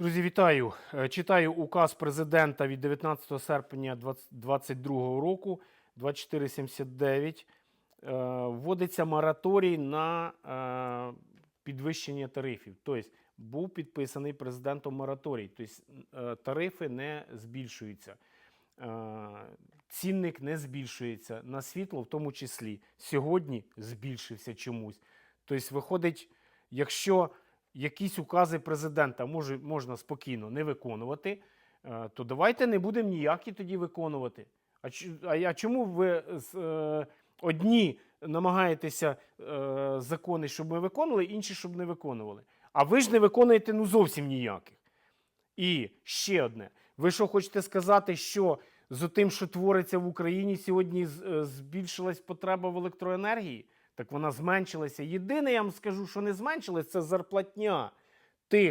Друзі, вітаю. Е, Читаю указ президента від 19 серпня 2022 року 2479. Е, Вводиться мораторій на е, підвищення тарифів. Тобто був підписаний президентом мораторій. Тобто тарифи не збільшуються. Цінник не збільшується на світло, в тому числі. Сьогодні збільшився чомусь. Тобто, виходить, якщо якісь укази президента може, можна спокійно не виконувати, е, то давайте не будемо ніякі тоді виконувати. А, а, чому ви е, одні намагаєтеся е, закони, щоб ми виконували, інші, щоб не виконували? А ви ж не виконуєте ну зовсім ніяких. І ще одне. Ви що хочете сказати, що з тим, що твориться в Україні, сьогодні збільшилась потреба в електроенергії? Так вона зменшилася. Єдине, я вам скажу, що не зменшилась, це зарплатня тих